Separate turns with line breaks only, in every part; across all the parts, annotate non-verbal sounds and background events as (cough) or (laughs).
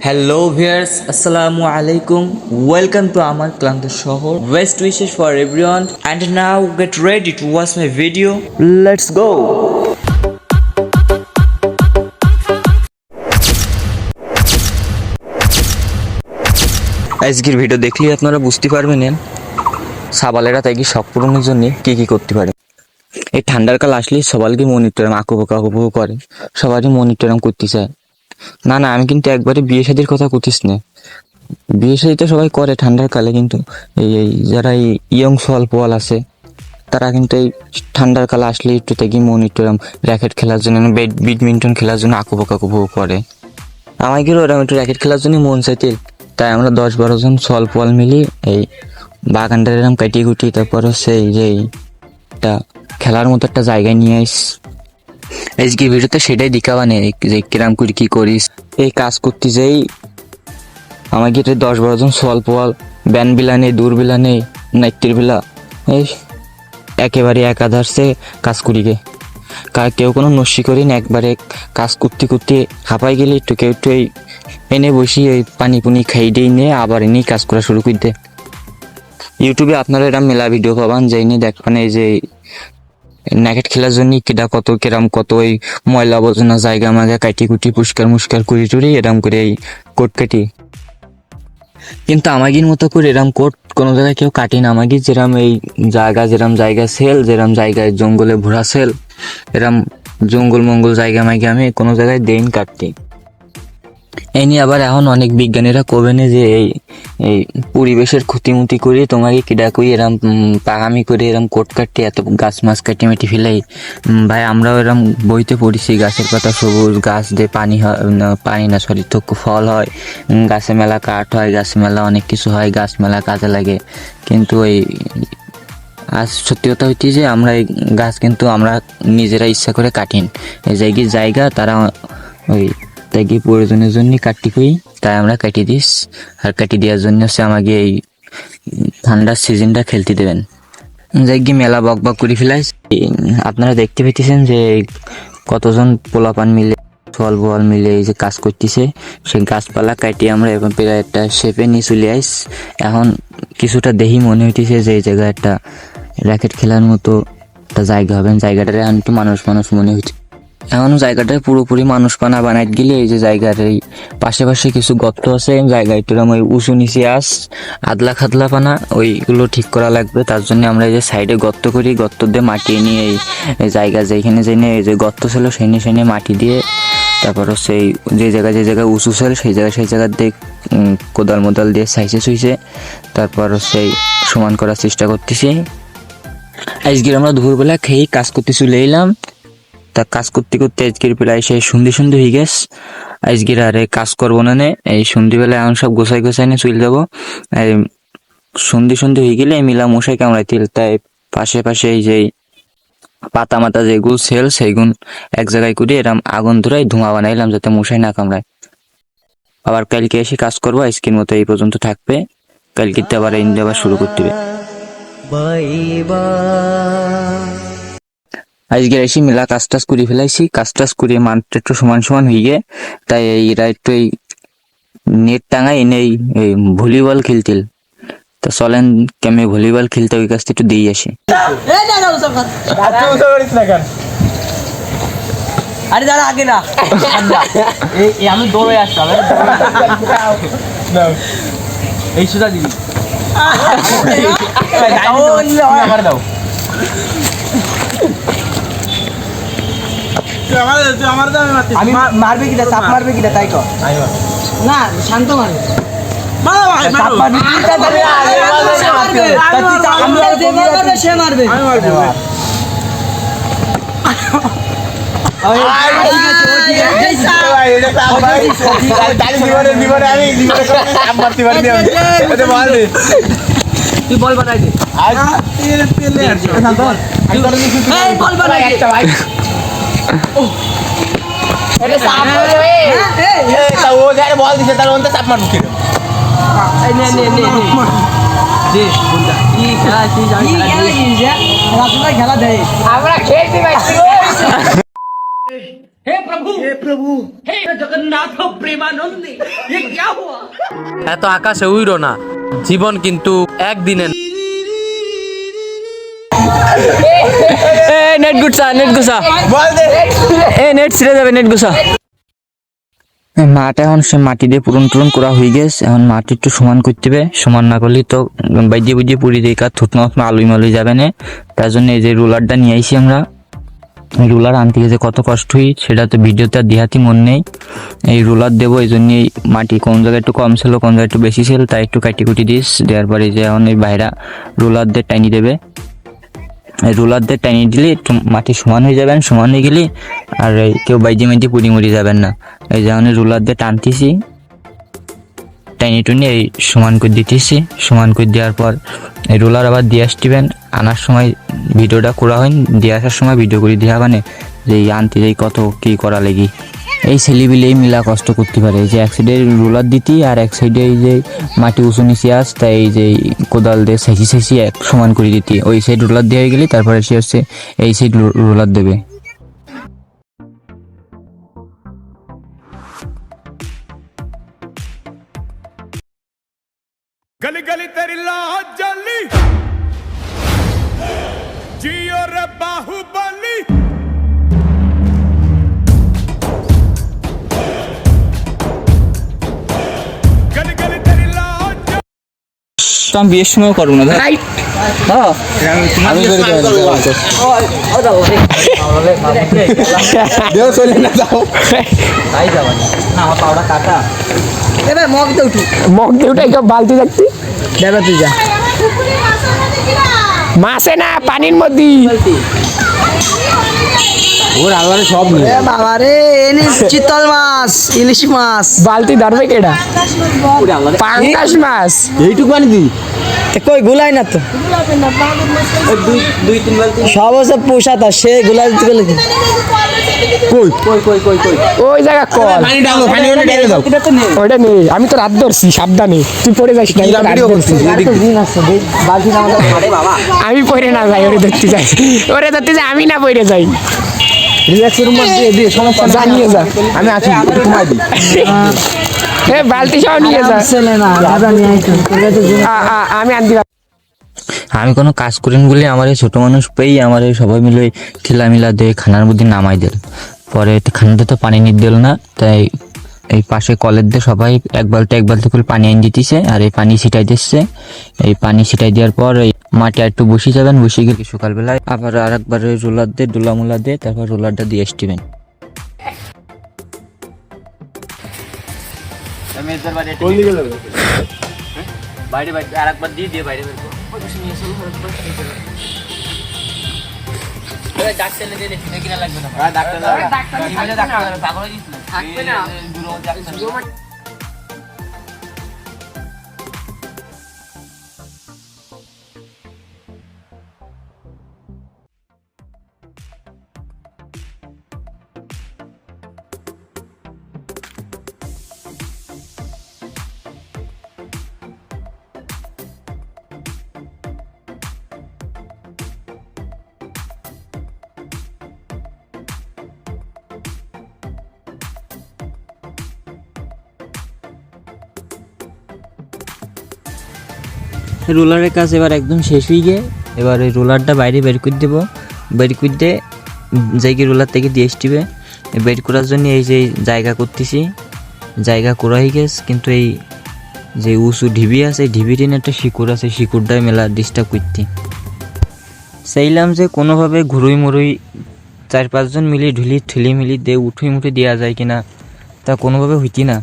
Hello viewers আসসালামু আলাইকুম welcome to আমার ক্লান্ত শহর best wishes for everyone and now get ready to watch my video let's go আজকের ভিডিও দেখলে আপনারা বুঝতে পারবেন সাবালেরা তাই কি শখ পূরণের জন্য কি কি করতে পারে এই ঠান্ডার কাল আসলেই সবাইকে মনিটরাম আঁকুবো আঁকুবো করে সবারই মনিটরাম করতে চায় না না, আমি কিন্তু একবারে বিয়ে শাদির কথা করতিস না। বিয়ে শাদি তো সবাই করে ঠান্ডার কালে কিন্তু। এই এই, যারা এই ইয়ং স্বল্প বল আছে, তারা কিন্তু এই ঠান্ডার কালে আসলে একটু থেকে মনিটরাম র্যাকেট খেলার জন্য ব্যাড ব্যাডমিন্টন খেলার জন্য আঁকুবো আঁকুবো করে। আমার কি ওরকম একটু র্যাকেট খেলার জন্য মন চাইতে। তাই আমরা দশ বারো জন স্বল্প বল মিলি এই বাগানটা এরকম কাটিয়ে কুটিয়ে তারপর এই যে একটা খেলার মতো একটা জায়গায় নিয়ে আইস। আজকে ভিডিওতে সেটাই দেখাবা নে, যে কিরাম করে কি করিস। এই কাজ করতে যেই আমাকে এটা দশ বারো জন স্বল্প ব্যান বিলা নেই, দূর বিলা নেই নাইটের বিলা, এই একেবারে একাধারসে কাজ করি গে। কা- কেউ কোনো নস্যি করি না, একবারে কাজ করতে করতে হাঁপাই গেলে একটু কেউ একটু এই এনে বসি, এই পানি পুনি খাই দিয়ে নিয়ে আবার এনেই কাজ করা শুরু করে দে। ইউটিউবে আপনারা এটা মেলা ভিডিও পাবান, যাই নিয়ে দেখবেন এই যে ন্যাকেট খেলার জন্য কিটা কত, কিরাম কত ওই ময়লা আবর্জনা জায়গা মাঝে কাটি কুটি পুষ্কার মুস্কার করি টুরি এরম করে এই কোট কাটি। কিন্তু আমাগির মতো করে এরম কোট কোনো জায়গায় কেউ কাটি না। আমাগি যেরম এই জায়গা, যেরম জায়গা সেল, যেরম জায়গায় জঙ্গলে ভরা সেল, এরম জঙ্গল মঙ্গল জায়গা মাইগে আমি কোনো জায়গায় দেইন কাটতি। এই নিয়ে আবার এখন অনেক বিজ্ঞানীরা কবেনে যে এই এই পরিবেশের ক্ষতিমতি করে তোমাকে কিডা কই এরম পাগামি করে এরম কোট কাটি, এত গাছ মাছ কাটি মেটি ফেলাই ভাই, আমরাও এরম বইতে পড়েছি গাছের পাতা সবুজ গাছ দিয়ে পানি হয় পানি না, সরি তো ফল হয় গাছে মেলা কাঠ হয়, গাছ মেলা অনেক কিছু হয়, গাছ মেলা কাজে লাগে। কিন্তু ওই আজ সত্যি কথা হচ্ছে যে আমরা এই গাছ কিন্তু আমরা নিজেরা ইচ্ছা করে কাটিন। এই জায়গায় জায়গা, তারা ওই তাই কি প্রয়োজনের জন্য কাটি কই তাই আমরা কাটি দিস। আর কাটি দেওয়ার জন্য হচ্ছে আমাকে এই ঠান্ডার সিজনটা খেলতে দেবেন। যাই গিয়ে মেলা বক বক করে ফেলাই আপনারা দেখতে পেতেছেন যে কতজন পোলাপান মিলে ফল বল মিলে এই যে কাজ করতেছে, সেই গাছপালা কাটিয়ে আমরা এখন প্রায় একটা শেপে নিয়ে চলে আইস। এখন কিছুটা দেহি মনে হইতেছে যে এই জায়গায় একটা র্যাকেট খেলার মতো একটা জায়গা হবে। জায়গাটা এখন একটু মানুষ মানুষ মনে হচ্ছে এখন জায়গাটায় পুরোপুরি মানুষ পানা বানাই গেলে এই যে জায়গার এই পাশে পাশে কিছু গর্ত আছে জায়গায় এরম ওই উঁচু নিচে আস, আদলা খাদলা পানা, ওইগুলো ঠিক করা লাগবে। তার জন্য আমরা এই যে সাইডে গর্ত করি, গর্ত দিয়ে মাটি নিয়ে এই জায়গা যেখানে যেখানে এই যে গর্ত ছিল সেখানে সেখানে মাটি দিয়ে তারপর এই যে জায়গায় যে জায়গায় উঁচু ছিল সেই জায়গায় সেই জায়গার দিয়ে কোদাল মোদাল দিয়ে সাইজে সুইছে তারপর এই সমান করার চেষ্টা করতেছি। আজকে আমরা দুপুরবেলা খেয়ে কাজ করতে চলে এলাম। তা কাজ করতে করতে আজকের প্রায় সেই সন্ধে সন্ধে হয়ে গেছে। আজকের আরে কাজ করব না এই সন্ধিবেলা এখন সব গোছাই গোছাই নিয়ে চলে যাব। সন্ধে সন্ধে হয়ে গেলে মিলা মশাই কামড়াইছিল তাই পাশে পাশে এই যে পাতা মাতা যেগুলো সেল সেইগুন এক জায়গায় করে এরম আগুন ধরাই ধোঁয়া বানাইলাম যাতে মশাই না কামড়ায়। আবার কালকে এসে কাজ করব, আজকের মতো এই পর্যন্ত থাকবে। কালকে আবার আবার শুরু করতে হবে। আজকে এসে মেলা কাজ টাজ করে ফেলাইছি কাজ টাজ করে মানটা একটু সমান সমান হয়ে গে তাই এরা একটু এই নেট টাঙাই এনে এই ভলিবল খেলতিল তা চলেন কেমনি ভলিবল খেলতে ওই কাজটা একটু দিয়ে আসি
আরে দাঁড়া আগে না আমি দৌড়ে আসতাম এই সুদা আমার দাও আমি মারবে কিটা চাপ মারবে কিটা তাই কর না শান্ত মারবে সে তুই যে মারবে সে বল এই নে নে নে নে। দে খেলা কি জানি খেলা খেলা দেয়।
আমরা খেলতে পারছি এত আকাশে উইরো না। জীবন কিন্তু একদিনে (laughs)
এ নেট গুছা নেট গুছা। এ নেট ছিঁড়ে যাবে নেট গুছা। মাটা এখন সে মাটি দিয়ে পূরণ টুরন করা হয়ে গেছে। এখন মাটি একটু সমান করতে হবে। সমান না করলে তো বাইজে বুঝিয়ে পুড়ি দিয়ে কাজ থুতনো আলুই মালুই যাবে না। তার জন্য এই যে রুলারটা নিয়ে আইছি আমরা। রুলার আনতে গেছে কত কষ্ট হই সেটা তো ভিডিওতে আর দেহাতি মন নেই। এই রুলার দেবো এই জন্য এই মাটি কোন জায়গায় একটু কম ছিল কোন জায়গায় একটু বেশি ছিল তাই একটু কাটি কুটি দিস। দেওয়ার পরে যে এখন এই বাইরা রুলার দিয়ে টাইনি দেবে। রোলার দিয়ে টানিয়ে দিলে একটু মাটি সমান হয়ে যাবেন, সমান হয়ে গেলে আর কেউ বাইজে মেজে পুড়ি মুড়ি যাবেন না। এই যেমন রোলার দিয়ে টানতেছি টাইনি টুনি এই সমান করে দিতেছি। সমান করে দেওয়ার পর এই রোলার আবার দিয়ে আসতেবেন। আনার সময় ভিডিওটা করা হয় দিয়ে আসার সময় ভিডিও করে দেওয়া মানে যে আনতে যাই কত কী করা লেগে। এই ছেলেবিলেই মিলা কষ্ট করতে পারে। এই যে এক সাইডে রোলার দিতি আর এক সাইডে এই যে মাটি উঁচু নিচে আস, তাই এই যে কোদাল দিয়ে সেঁচি সেঁচি এক সমান করে দিতি। ওই সাইড রোলার দিয়ে হয়ে গেলে তারপরে সে হচ্ছে এই সাইড রোলার দেবে। আমি বিয়ের সময় করব না হ্যাঁ আমি
এবার মগ দে উঠু
মগ দিয়ে উঠে একদম বালতি দেখছি
দেবে তুই যা
মাছে না পানির মধ্যে
এ বাবা রে এনি চিতল মাছ ইলিশ মাছ।
বালতি ধরবে কেডা? পাঙ্গাস মাছ।
এইটুকু আনি দি কই গুলাই না তো। সব হচ্ছে পোষাতা সে গুলাই দিতে গেলে কি?
ওই জায়গা কল নেই। আমি তো রাত ধরছি সাবধানে। তুই পড়ে যাস না, তো আমি পড়ে না যাই ওরে ধরতে যাই। ওরে ধরতে যাই আমি না পড়ে যাই।
রিল্যাক্সের সমস্যা
যা
আমি আছি তোমায় দি।
এ বালতি সহ নিয়ে যা।
ছেলে না
আমি আনতে
আমি কোনো কাজ করিনি বলে আমার এই ছোট মানুষ পেয়েই আমার এই সবাই মিলে ওই ঠেলা দিয়ে খানার মধ্যে নামাই দিল। পরে তো খানাতে তো পানি নিয়ে দিল না তাই এই পাশে কলের দিয়ে সবাই এক বালতি এক বালতি করে পানি এনে দিতেছে আর এই পানি ছিটাই দিচ্ছে এই পানি ছিটাই দেওয়ার পর এই মাটি একটু বসে যাবেন, বসে গেলে সকালবেলায় আবার আর একবার ওই রোলার দিয়ে ডোলা মোলা দিয়ে, তারপর রোলারটা দিয়ে আসতেবেন বাইরে বাইরে আর একবার দিয়ে দিয়ে বাইরে বের ডাক্তার লাগবে না ডাক্তার লাগবে। না। রোলারের কাজ এবার একদম শেষ হয়ে গিয়ে এবার এই রোলারটা বাইরে বের করে দেবো। বের করে দিয়ে জায়গা রোলার থেকে দিয়ে আসবে বের করার জন্য এই যে জায়গা করতেছি। জায়গা করা হয়ে গেছে, কিন্তু এই যে উঁচু ঢিবি আছে ঢিবির একটা শিকড় আছে শিকড়টাই মেলা ডিস্টার্ব করতে চাইলাম যে কোনোভাবে ঘুরুই মুড়ুই চার পাঁচজন মিলি ঢুলি ঠেলি মিলি দিয়ে উঠুই মুঠি দেওয়া যায় কিনা, তা কোনোভাবে হইতি না।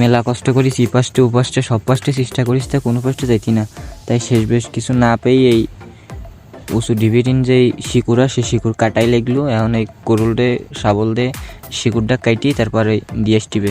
মেলা কষ্ট করিস ই পাশটে, ও পাশটে, সব পাশটে চেষ্টা করিস, তা কোনো পাশটা যাইতি না। তাই শেষ বেশ কিছু না পেয়ে এই উঁচু ডিভিটিন যে শিকুরা সে শিকুর কাটাই লাগল। এখন এই করুল দে শাবল দে শিকুরটা কাটিয়ে তারপরে দিয়ে আসটিবে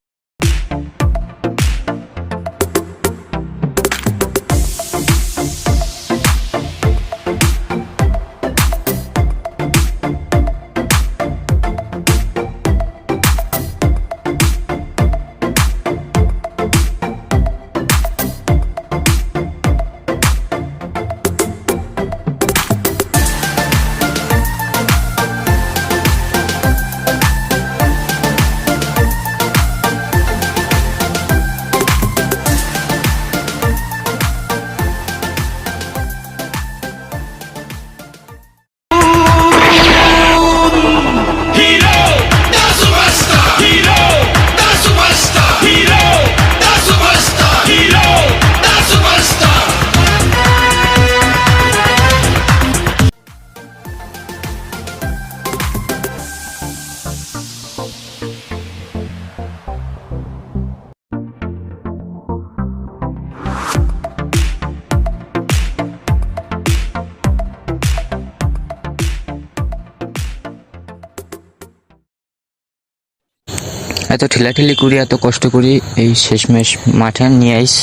এত ঠেলাঠেলি করি, এত কষ্ট করি, এই শেষমেশ মাঠে নিয়ে আইস,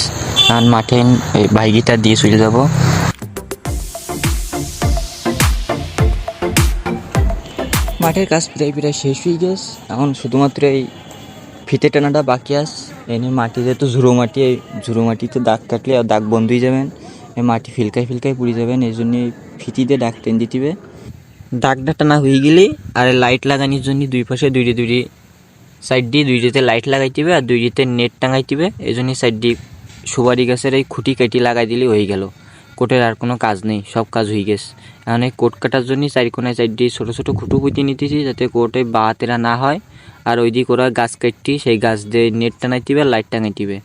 আর মাঠে এই বাইকিটা দিয়ে চলে যাব। মাঠের কাজ প্রায় প্রায় শেষ হয়ে গেছে। এখন শুধুমাত্র এই ফিতে টানাটা বাকি আস এনে মাটি যেহেতু ঝুড়ো মাটি, এই ঝুড়ো মাটিতে দাগ কাটলে আর দাগ বন্ধ হয়ে যাবেন। এই মাটি ফিলকায় ফিলকায় পুড়ে যাবেন, এই জন্য ফিতি দিয়ে দাগ টেন দিতে দাগটা টানা হয়ে গেলে আর লাইট লাগানোর জন্য দুই পাশে দুইটি দুইটি সাইড দিয়ে দুইটিতে লাইট লাগাই দিবে আর দুইটিতে নেট টাঙাই দিবে। এই জন্য সাইড দিয়ে সুপারি গাছের এই খুঁটি কাটি লাগাই দিলে হয়ে গেল। কোটের আর কোনো কাজ নেই, সব কাজ হয়ে গেছে। এখন এই কোট কাটার জন্য চারিকোনায় সাইড দিয়ে ছোটো ছোটো খুঁটু পুঁতি নিতেছি যাতে কোটে বাতেরা না হয়। আর ওই দিকে ওরা গাছ কাটটি সেই গাছ দিয়ে নেট টাঙাই দিবে আর লাইট টাঙাই দিবে।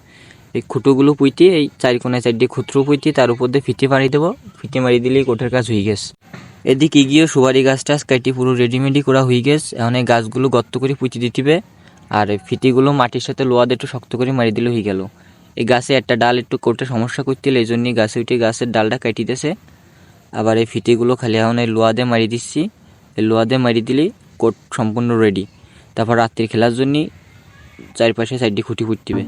এই খুঁটোগুলো পুঁতি, এই চারিকোনায় সাইড দিয়ে খুঁটরু পুঁতি, তার উপর দিয়ে ফিতে মারি দেবো। ফিতে মারি দিলেই কোটের কাজ হয়ে গেছে। এদিকে গিয়েও সুপারি গাছটা কাটি পুরো রেডিমেডি করা হয়ে গেছে। এখন এই গাছগুলো গর্ত করে পুঁতি দিতে আর ফিটিগুলো ফিতিগুলো মাটির সাথে লোয়া একটু শক্ত করে মারি দিলে হয়ে গেল। এই গাছে একটা ডাল একটু করতে সমস্যা করছিল, এই জন্যই গাছে উঠে গাছের ডালটা কেটে দিয়েছে। আবার এই ফিতিগুলো খালি এখন এই লোয়া দিয়ে মারি দিচ্ছি। এই লোয়া দিয়ে মারি দিলেই কোট সম্পূর্ণ রেডি তারপর রাত্রির খেলার জন্যই চারপাশে সাইডে খুঁটি ফুটতিবে।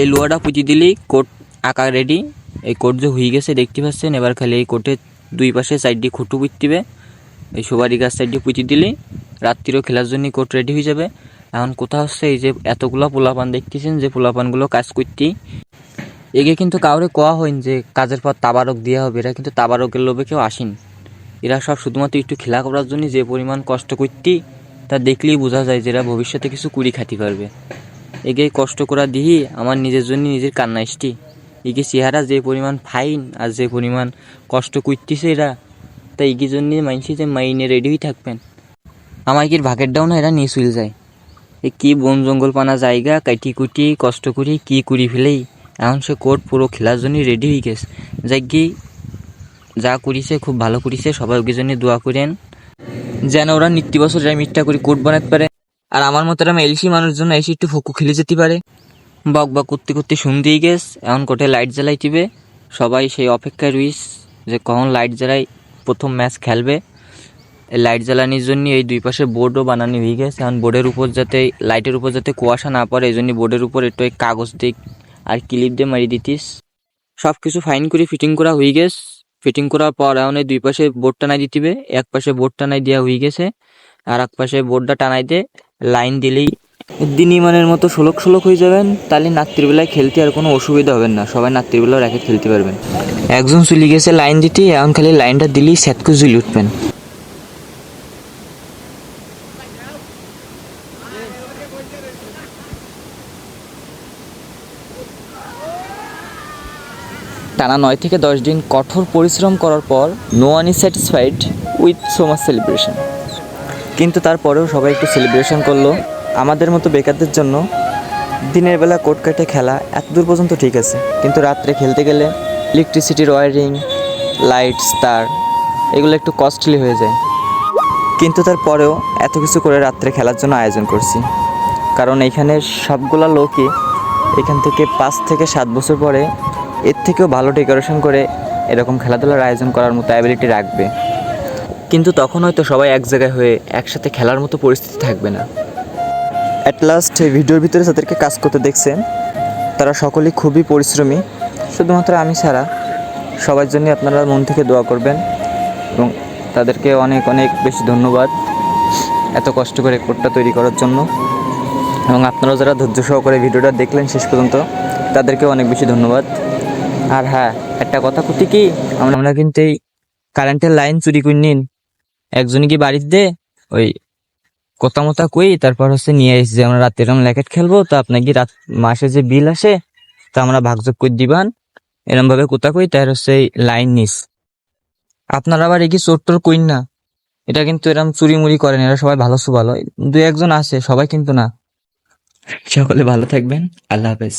এই লোহাটা পুঁতি দিলেই কোট আঁকা রেডি এই কোট যে হয়ে গেছে, দেখতে পাচ্ছেন? এবার খালি এই কোটের দুই পাশে দিয়ে খুঁটু পুঁতবে। এই সুপারি গাছ দিয়ে পুঁতি দিলেই রাত্রিরও খেলার জন্য কোট রেডি হয়ে যাবে। এখন কোথা হচ্ছে এই যে এতগুলো পোলাপান দেখতেছেন, যে পোলাপানগুলো কাজ করতে এগে কিন্তু কাউরে কোয়া হয়নি যে কাজের পর তাবারক দেওয়া হবে। এরা কিন্তু তাবারকের লোভে কেউ আসেন। এরা সব শুধুমাত্র একটু খেলা করার জন্য যে পরিমাণ কষ্ট করতে তা দেখলেই বোঝা যায় যে এরা ভবিষ্যতে কিছু কুড়ি খাতি পারবে এগে কষ্ট করা দিহি, আমার নিজের জন্য নিজের কান্না আসটি এগে চেহারা যে পরিমাণ ফাইন আর যে পরিমাণ কষ্ট করতেছে এরা তাই এগির জন্য মানছি যে মাইনে রেডি হয়ে থাকবেন। আমার কি ভাগের ডাউন এরা নিয়ে চলে যায়। এ কি বন জঙ্গল পানা জায়গা, কাটি কুটি, কষ্ট করি, কি করি ফেলেই। এখন সে কোর্ট পুরো খেলার জন্য রেডি হয়ে গেছে। যাই কি যা করিছে, খুব ভালো করিছে, সবাই ওকে জন্য দোয়া করেন। যেন ওরা নিত্য বছর মিথ্যা করে, কোর্ট বানাতে পারে। আর আমার মতো এরম এলসি মানুষ জন্য এসে একটু ফকু খেলে যেতে পারে। বক বক করতে করতে শুনতেই গেস, এখন কোটে লাইট জ্বালাই দিবে। সবাই সেই অপেক্ষায় রইস যে কখন লাইট জ্বালাই প্রথম ম্যাচ খেলবে। লাইট জ্বালানির জন্য এই দুই পাশে বোর্ডও বানানো হয়ে গেছে। এখন বোর্ডের উপর যাতে লাইটের উপর যাতে কুয়াশা না পড়ে, এই জন্য বোর্ডের উপর একটু কাগজ দিয়ে আর ক্লিপ দিয়ে মারি দিতিস। সব কিছু ফাইন করে ফিটিং করা হয়ে গেছে ফিটিং করার পর এখন এই দুই পাশে বোর্ড টানাই দিতিবে। এক পাশে বোর্ড টানাই দেওয়া হয়ে গেছে। আর এক পাশে বোর্ডটা টানাইতে লাইন দিলেই দিন ইমানের মতো ষোলক ষোলক হয়ে যাবেন। তাহলে রাত্রিবেলায় খেলতে আর কোনো অসুবিধা হবে না, সবাই রাত্রিবেলাও র্যাকেট খেলতে পারবেন। একজন চলে গেছে লাইন দিতে এখন খালি লাইনটা দিলেই স্যাতকু জুলি উঠবেন। টানা নয় থেকে দশ দিন কঠোর পরিশ্রম করার পর no one is satisfied with so much celebration কিন্তু তারপরেও সবাই একটু সেলিব্রেশন করল। আমাদের মতো বেকারদের জন্য দিনের বেলা কোট কাটে খেলা এত দূর পর্যন্ত ঠিক আছে। কিন্তু রাত্রে খেলতে গেলে ইলেকট্রিসিটির ওয়ারিং লাইটস তার এগুলো একটু কস্টলি হয়ে যায়। কিন্তু তারপরেও এত কিছু করে রাত্রে খেলার জন্য আয়োজন করছি। কারণ এইখানে সবগুলা লোকই এখান থেকে পাঁচ থেকে সাত বছর পরে এর থেকেও ভালো ডেকোরেশন করে এরকম খেলাধুলার আয়োজন করার মতো অ্যাবিলিটি রাখবে। কিন্তু তখন হয়তো সবাই এক জায়গায় হয়ে একসাথে খেলার মতো পরিস্থিতি থাকবে না। অ্যাট লাস্ট এই ভিডিওর ভিতরে তাদেরকে কাজ করতে দেখছেন, তারা সকলেই খুবই পরিশ্রমী। শুধুমাত্র আমি ছাড়া সবার জন্য আপনারা মন থেকে দোয়া করবেন এবং তাদেরকে অনেক অনেক বেশি ধন্যবাদ এত কষ্ট করে কোডটা তৈরি করার জন্য। এবং আপনারা যারা ধৈর্য সহকারে ভিডিওটা দেখলেন শেষ পর্যন্ত তাদেরকে অনেক বেশি ধন্যবাদ। আর হ্যাঁ একটা কথা করতে কি আমরা কিন্তু এই কারেন্টের লাইন চুরি করে নিন। একজনই কি বাড়িতে ওই কথা মতা কই, তারপর হচ্ছে নিয়ে এসেছি আমরা রাতে এরকম ল্যাকেট খেলব, তো আপনার কি রাত মাসে যে বিল আসে, তা আমরা ভাগযোগ করে দিবান। এরম ভাবে কোথা কই, তার হচ্ছে লাইন নিস। আপনারা আবার কি চোর টোর কইন না? এটা কিন্তু এরম চুরি মুড়ি করেন, এরা সবাই ভালো সু ভালো দু একজন আছে সবাই কিন্তু না। সকলে ভালো থাকবেন, আল্লাহ হাফেজ।